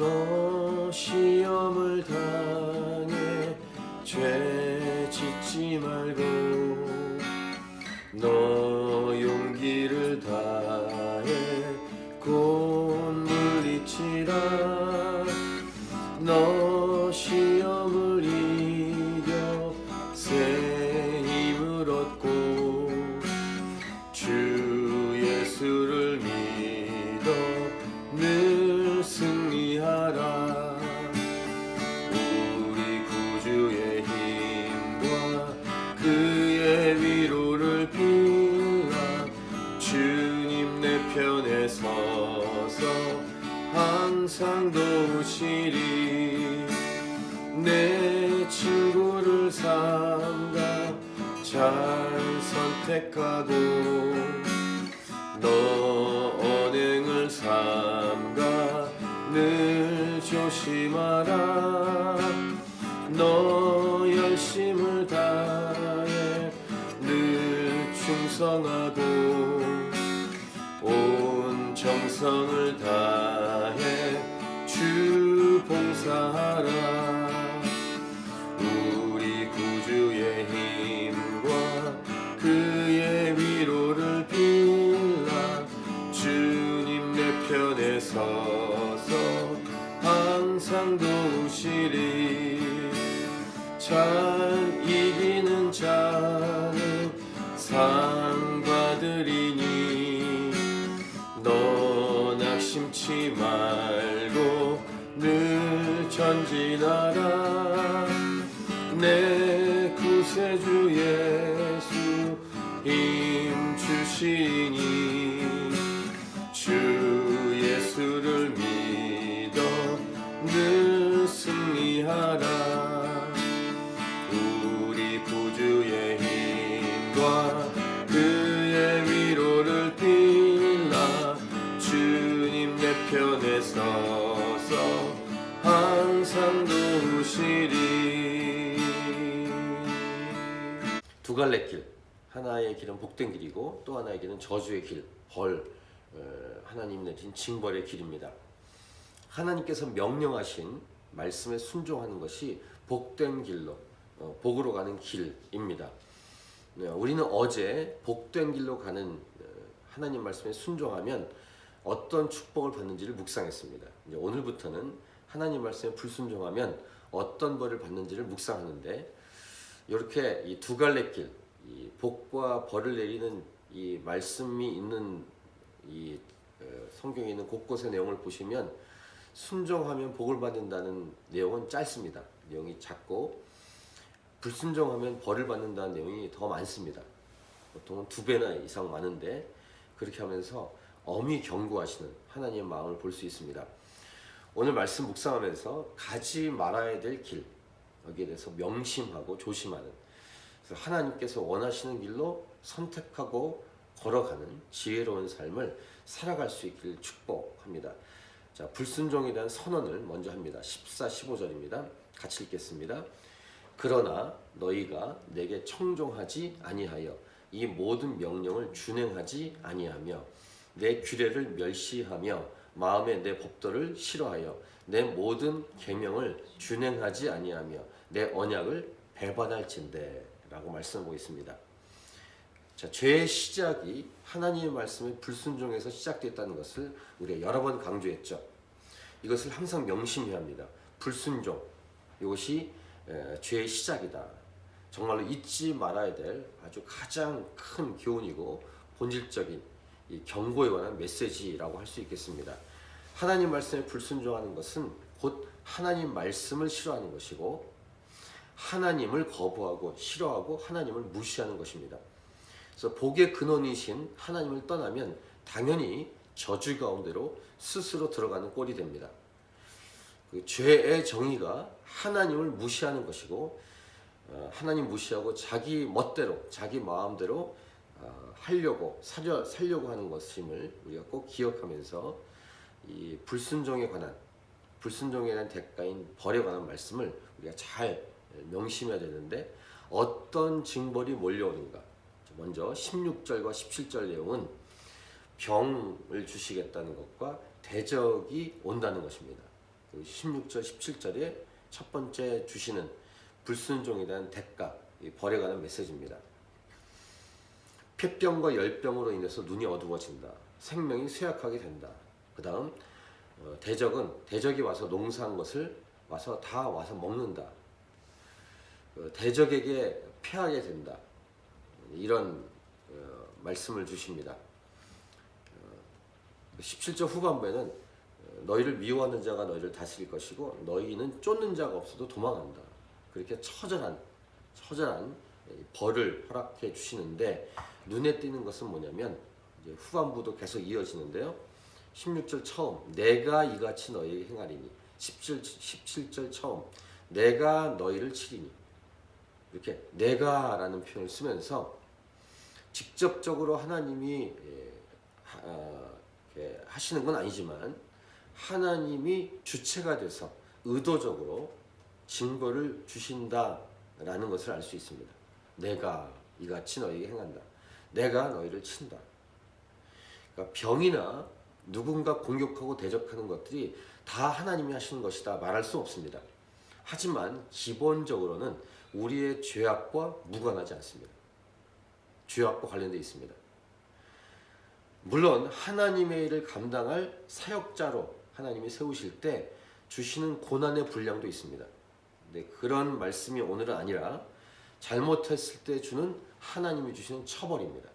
너 시험을 당 삼가 늘 조심하라. 너 열심을 다해 늘 충성하고 온 정성 에 서서 항상 도우시리. 잘 이기는 자는 상 받으리니. 너 낙심치 말고 늘 전진하라. 내 구세주 예수 힘 주시니 길은 복된 길이고 또 하나의 길은 저주의 길, 벌 어, 하나님 내린 징벌의 길입니다. 하나님께서 명령하신 말씀에 순종하는 것이 복된 길로 어, 복으로 가는 길입니다. 네, 우리는 어제 복된 길로 가는 어, 하나님 말씀에 순종하면 어떤 축복을 받는지를 묵상했습니다. 오늘부터는 하나님 말씀에 불순종하면 어떤 벌을 받는지를 묵상하는데 이렇게 이 두 갈래 길, 이 복과 벌을 내리는 이 말씀이 있는 이 어, 성경에 있는 곳곳의 내용을 보시면 순종하면 복을 받는다는 내용은 짧습니다. 내용이 작고 불순종하면 벌을 받는다는 내용이 더 많습니다. 보통은 두 배나 이상 많은데 그렇게 하면서 엄히 경고하시는 하나님의 마음을 볼 수 있습니다. 오늘 말씀 묵상하면서 가지 말아야 될 길, 여기에 대해서 명심하고 조심하는 그래서 하나님께서 원하시는 길로 선택하고 걸어가는 지혜로운 삶을 살아갈 수 있기를 축복합니다. 자, 불순종에 대한 선언을 먼저 합니다. 14, 15절입니다. 같이 읽겠습니다. 그러나 너희가 내게 청종하지 아니하여 이 모든 명령을 준행하지 아니하며 내 규례를 멸시하며 마음에 내 법도를 싫어하여 내 모든 계명을 준행하지 아니하며 내 언약을 배반할진대 라고 말씀하고 있습니다. 자, 죄의 시작이 하나님의 말씀에 불순종해서 시작됐다는 것을 우리가 여러 번 강조했죠. 이것을 항상 명심해야 합니다. 불순종 이것이 에, 죄의 시작이다. 정말로 잊지 말아야 될 아주 가장 큰 교훈이고 본질적인 이 경고에 관한 메시지라고 할 수 있겠습니다. 하나님 말씀에 불순종하는 것은 곧 하나님 말씀을 싫어하는 것이고 하나님을 거부하고 싫어하고 하나님을 무시하는 것입니다. 그래서 복의 근원이신 하나님을 떠나면 당연히 저주 가운데로 스스로 들어가는 꼴이 됩니다. 그 죄의 정의가 하나님을 무시하는 것이고 어, 하나님 무시하고 자기 멋대로 자기 마음대로 어, 하려고 살려, 살려고 하는 것임을 우리가 꼭 기억하면서 이 불순종에 관한 불순종에 대한 대가인 벌에 관한 말씀을 우리가 잘 명심해야 되는데 어떤 징벌이 몰려오는가 먼저 16절과 17절 내용은 병을 주시겠다는 것과 대적이 온다는 것입니다. 그 16절, 17절에 첫 번째 주시는 불순종에 대한 대가, 이 벌에 관한 메시지입니다. 폐병과 열병으로 인해서 눈이 어두워진다. 생명이 쇠약하게 된다. 그 다음 어, 대적은 대적이 와서 농사한 것을 와서 다 와서 먹는다. 어, 대적에게 패하게 된다. 이런 어, 말씀을 주십니다. 어, 17절 후반부에는 어, 너희를 미워하는 자가 너희를 다스릴 것이고 너희는 쫓는 자가 없어도 도망한다. 그렇게 처절한 처절한 벌을 허락해 주시는데 눈에 띄는 것은 뭐냐면 후반부도 계속 이어지는데요. 16절 처음 내가 이같이 너희에게 행하리니 17, 17절 처음 내가 너희를 치리니 이렇게 내가라는 표현을 쓰면서 직접적으로 하나님이 예, 이렇게 하시는 건 아니지만 하나님이 주체가 돼서 의도적으로 징벌을 주신다라는 것을 알 수 있습니다. 내가 이같이 너희에게 행한다. 내가 너희를 친다. 그러니까 병이나 누군가 공격하고 대적하는 것들이 다 하나님이 하시는 것이다 말할 수 없습니다. 하지만 기본적으로는 우리의 죄악과 무관하지 않습니다. 죄악과 관련되어 있습니다. 물론 하나님의 일을 감당할 사역자로 하나님이 세우실 때 주시는 고난의 분량도 있습니다. 네, 그런 말씀이 오늘은 아니라 잘못했을 때 주는 하나님이 주시는 처벌입니다.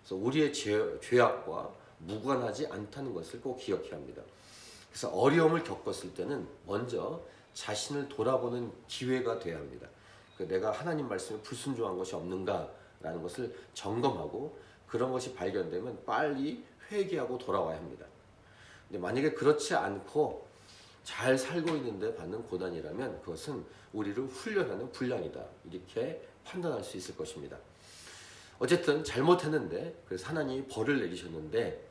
그래서 우리의 죄, 죄악과 무관하지 않다는 것을 꼭 기억해야 합니다. 그래서 어려움을 겪었을 때는 먼저 자신을 돌아보는 기회가 돼야 합니다. 그 내가 하나님 말씀에 불순종한 것이 없는가라는 것을 점검하고 그런 것이 발견되면 빨리 회개하고 돌아와야 합니다. 근데 만약에 그렇지 않고 잘 살고 있는데 받는 고난이라면 그것은 우리를 훈련하는 분량이다. 이렇게 판단할 수 있을 것입니다. 어쨌든 잘못했는데 그래서 하나님이 벌을 내리셨는데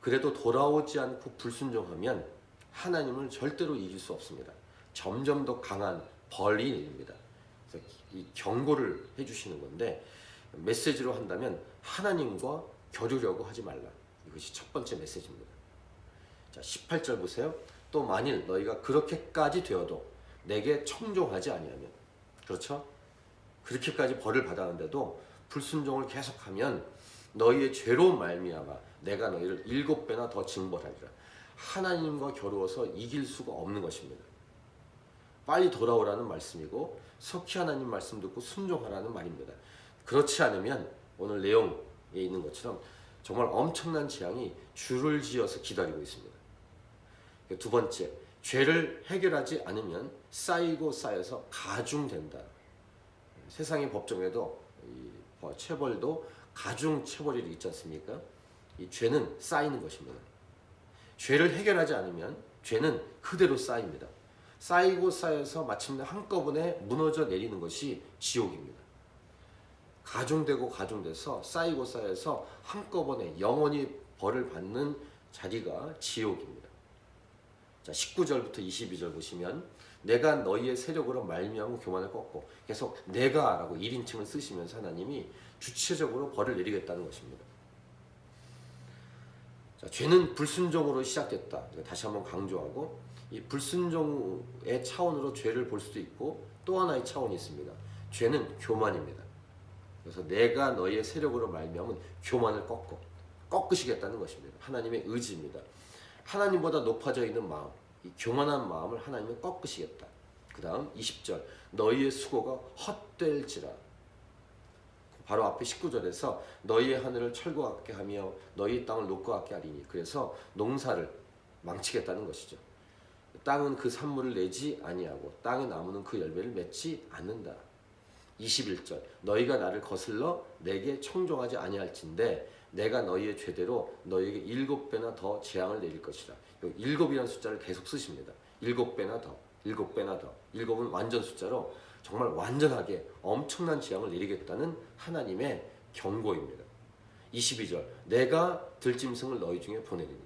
그래도 돌아오지 않고 불순종하면 하나님을 절대로 이길 수 없습니다. 점점 더 강한 벌이 내립니다. 이 경고를 해주시는 건데 메시지로 한다면 하나님과 겨루려고 하지 말라. 이것이 첫 번째 메시지입니다. 자, 18절 보세요. 또 만일 너희가 그렇게까지 되어도 내게 청종하지 아니하면 그렇죠? 그렇게까지 벌을 받았는데도 불순종을 계속하면 너희의 죄로 말미암아 내가 너희를 일곱 배나 더 징벌하리라. 하나님과 겨루어서 이길 수가 없는 것입니다. 빨리 돌아오라는 말씀이고 속히 하나님 말씀 듣고 순종하라는 말입니다. 그렇지 않으면 오늘 내용에 있는 것처럼 정말 엄청난 재앙이 줄을 지어서 기다리고 있습니다. 두 번째, 죄를 해결하지 않으면 쌓이고 쌓여서 가중된다. 세상의 법정에도 이 체벌도 가중 체벌이 있지 않습니까? 이 죄는 쌓이는 것입니다. 죄를 해결하지 않으면 죄는 그대로 쌓입니다. 쌓이고 쌓여서 마침내 한꺼번에 무너져 내리는 것이 지옥입니다. 가중되고 가중돼서 쌓이고 쌓여서 한꺼번에 영원히 벌을 받는 자리가 지옥입니다. 자, 19절부터 22절 보시면 내가 너희의 세력으로 말미암은 교만을 꺾고 계속 내가라고 1인칭을 쓰시면서 하나님이 주체적으로 벌을 내리겠다는 것입니다. 자, 죄는 불순종으로 시작됐다. 다시 한번 강조하고 이 불순종의 차원으로 죄를 볼 수도 있고 또 하나의 차원이 있습니다. 죄는 교만입니다. 그래서 내가 너희의 세력으로 말미암은 교만을 꺾고 꺾으시겠다는 것입니다. 하나님의 의지입니다. 하나님보다 높아져 있는 마음, 이 교만한 마음을 하나님은 꺾으시겠다. 그 다음 20절 너희의 수고가 헛될지라 바로 앞에 19절에서 너희의 하늘을 철과 같게 하며 너희 땅을 녹과 같게 하리니 그래서 농사를 망치겠다는 것이죠. 땅은 그 산물을 내지 아니하고 땅의 나무는 그 열매를 맺지 않는다. 21절 너희가 나를 거슬러 내게 청종하지 아니할진대 내가 너희의 죄대로 너희에게 일곱 배나 더 재앙을 내릴 것이라. 일곱이라는 숫자를 계속 쓰십니다. 일곱 배나 더, 일곱 배나 더. 일곱은 완전 숫자로 정말 완전하게 엄청난 재앙을 내리겠다는 하나님의 경고입니다. 22절 내가 들짐승을 너희 중에 보내리니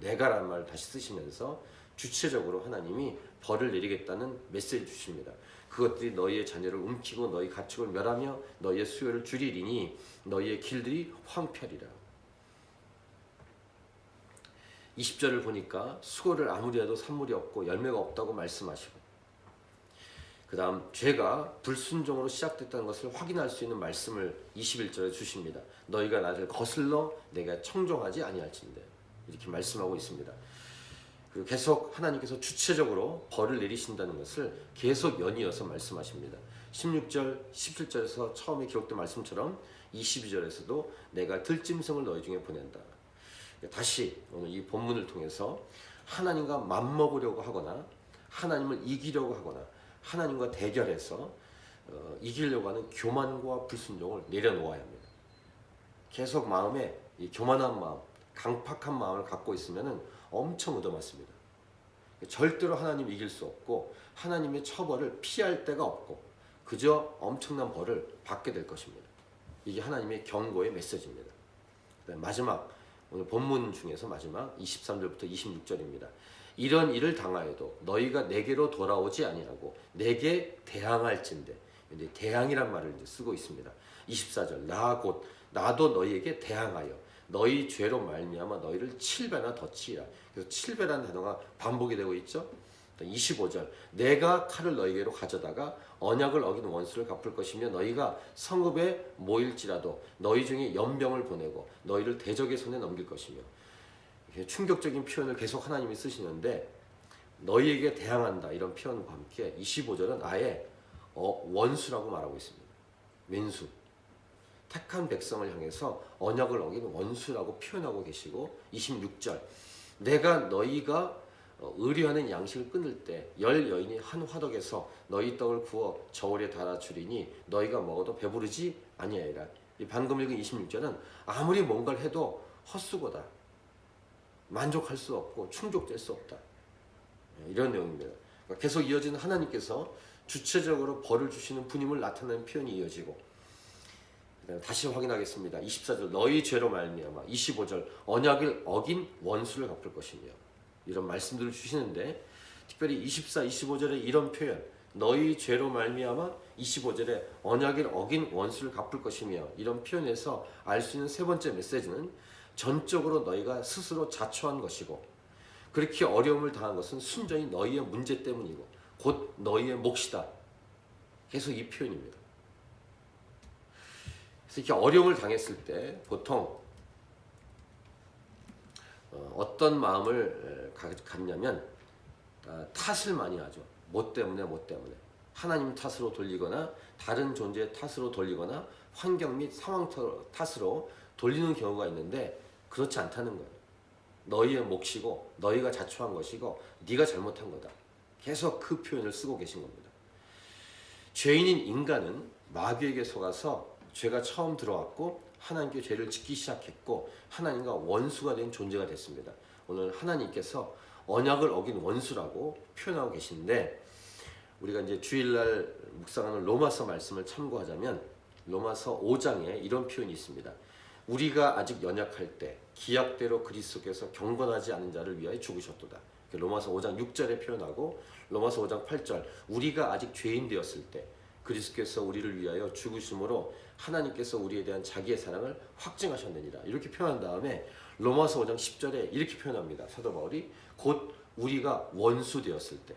내가라는 말을 다시 쓰시면서 주체적으로 하나님이 벌을 내리겠다는 메시지 주십니다. 그것들이 너희의 자녀를 움키고 너희 가축을 멸하며 너희의 수요를 줄이리니 너희의 길들이 황폐리라. 20절을 보니까 수고를 아무리 해도 산물이 없고 열매가 없다고 말씀하시고 그 다음 죄가 불순종으로 시작됐다는 것을 확인할 수 있는 말씀을 21절에 주십니다. 너희가 나를 거슬러 내가 청종하지 아니할진대 이렇게 말씀하고 있습니다. 그리고 계속 하나님께서 주체적으로 벌을 내리신다는 것을 계속 연이어서 말씀하십니다. 16절, 17절에서 처음에 기록된 말씀처럼 22절에서도 내가 들짐승을 너희 중에 보낸다. 다시 오늘 이 본문을 통해서 하나님과 맞먹으려고 하거나 하나님을 이기려고 하거나 하나님과 대결해서 어, 이기려고 하는 교만과 불순종을 내려놓아야 합니다. 계속 마음에 이 교만한 마음, 강팍한 마음을 갖고 있으면은 엄청 얻어맞습니다. 절대로 하나님 이길 수 없고 하나님의 처벌을 피할 데가 없고 그저 엄청난 벌을 받게 될 것입니다. 이게 하나님의 경고의 메시지입니다. 마지막 오늘 본문 중에서 마지막 23절부터 26절입니다. 이런 일을 당하여도 너희가 내게로 돌아오지 아니하고 내게 대항할진대. 대항이란 말을 이제 쓰고 있습니다. 24절 나 곧 나도 너희에게 대항하여 너희 죄로 말미암아 너희를 칠배나 더 치리라. 그래서 칠배라는 단어가 반복이 되고 있죠. 25절 내가 칼을 너희에게로 가져다가 언약을 어긴 원수를 갚을 것이며 너희가 성읍에 모일지라도 너희 중에 연병을 보내고 너희를 대적의 손에 넘길 것이며 충격적인 표현을 계속 하나님이 쓰시는데 너희에게 대항한다 이런 표현과 함께 25절은 아예 어, 원수라고 말하고 있습니다. 왼수. 택한 백성을 향해서 언약을 어긴 원수라고 표현하고 계시고 26절 내가 너희가 어, 의뢰하는 양식을 끊을 때 열 여인이 한 화덕에서 너희 떡을 구워 저울에 달아 주리니 너희가 먹어도 배부르지 아니하리라. 이 방금 읽은 26절은 아무리 뭔가를 해도 헛수고다. 만족할 수 없고 충족될 수 없다. 예, 이런 내용입니다. 그러니까 계속 이어지는 하나님께서 주체적으로 벌을 주시는 분임을 나타내는 표현이 이어지고 그 다음에 다시 확인하겠습니다. 24절 너희 죄로 말미암아 25절 언약을 어긴 원수를 갚을 것이며 이런 말씀들을 주시는데 특별히 24, 25절에 이런 표현 너희 죄로 말미암아 25절에 언약을 어긴 원수를 갚을 것이며 이런 표현에서 알 수 있는 세 번째 메시지는 전적으로 너희가 스스로 자초한 것이고 그렇게 어려움을 당한 것은 순전히 너희의 문제 때문이고 곧 너희의 몫이다. 계속 이 표현입니다. 이렇게 어려움을 당했을 때 보통 어, 어떤 마음을 갖냐면 아, 탓을 많이 하죠. 뭐 때문에 뭐 때문에 하나님 탓으로 돌리거나 다른 존재의 탓으로 돌리거나 환경 및 상황 탓- 탓으로 돌리는 경우가 있는데 그렇지 않다는 거예요. 너희의 몫이고 너희가 자초한 것이고 네가 잘못한 거다. 계속 그 표현을 쓰고 계신 겁니다. 죄인인 인간은 마귀에게 속아서 죄가 처음 들어왔고 하나님께 죄를 짓기 시작했고 하나님과 원수가 된 존재가 됐습니다. 오늘 하나님께서 언약을 어긴 원수라고 표현하고 계신데 우리가 이제 주일날 묵상하는 로마서 말씀을 참고하자면 로마서 5장에 이런 표현이 있습니다. 우리가 아직 연약할 때 기약대로 그리스도께서 경건하지 않은 자를 위하여 죽으셨도다. 로마서 5장 6절에 표현하고 로마서 5장 8절 우리가 아직 죄인 되었을 때 그리스도께서 우리를 위하여 죽으심으로 하나님께서 우리에 대한 자기의 사랑을 확증하셨느니라. 이렇게 표현한 다음에 로마서 5장 10절에 이렇게 표현합니다. 사도 바울이 곧 우리가 원수 되었을 때.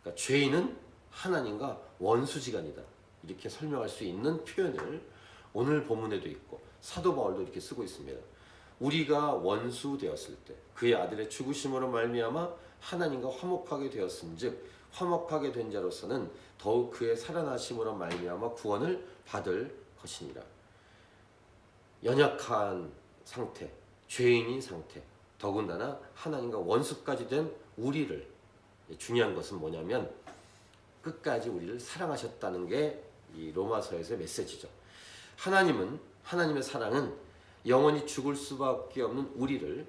그러니까 죄인은 하나님과 원수지간이다. 이렇게 설명할 수 있는 표현을 오늘 본문에도 있고 사도 바울도 이렇게 쓰고 있습니다. 우리가 원수 되었을 때 그의 아들의 죽으심으로 말미암아 하나님과 화목하게 되었음즉 화목하게 된 자로서는 더욱 그의 살아나심으로 말미암아 구원을 받을 것이니라. 연약한 상태, 죄인인 상태, 더군다나 하나님과 원수까지 된 우리를 중요한 것은 뭐냐면 끝까지 우리를 사랑하셨다는 게 이 로마서에서의 메시지죠. 하나님은 하나님의 사랑은 영원히 죽을 수밖에 없는 우리를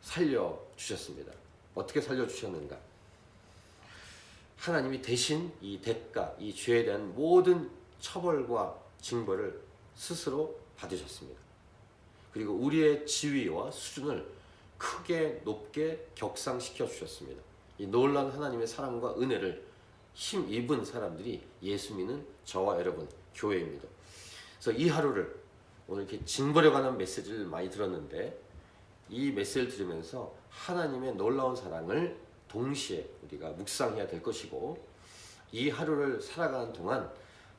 살려 주셨습니다. 어떻게 살려 주셨는가? 하나님이 대신 이 대가, 이 죄에 대한 모든 처벌과 징벌을 스스로 받으셨습니다. 그리고 우리의 지위와 수준을 크게 높게 격상시켜 주셨습니다. 이 놀란 하나님의 사랑과 은혜를 힘 입은 사람들이 예수 믿는 저와 여러분 교회입니다. 그래서 이 하루를 오늘 이렇게 징벌에 관한 메시지를 많이 들었는데 이 메시지를 들으면서 하나님의 놀라운 사랑을 동시에 우리가 묵상해야 될 것이고 이 하루를 살아가는 동안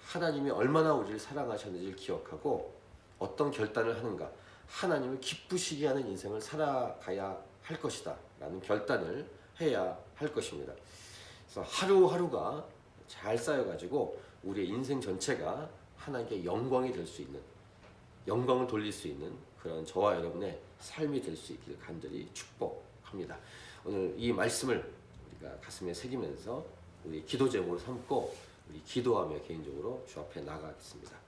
하나님이 얼마나 우리를 사랑하셨는지를 기억하고 어떤 결단을 하는가 하나님을 기쁘시게 하는 인생을 살아가야 할 것이다 라는 결단을 해야 할 것입니다 그래서 하루하루가 잘 쌓여가지고 우리의 인생 전체가 하나님께 영광이 될 수 있는 영광을 돌릴 수 있는 그런 저와 여러분의 삶이 될 수 있기를 간절히 축복합니다. 오늘 이 말씀을 우리가 가슴에 새기면서 우리 기도 제목으로 삼고 우리 기도하며 개인적으로 주 앞에 나가겠습니다.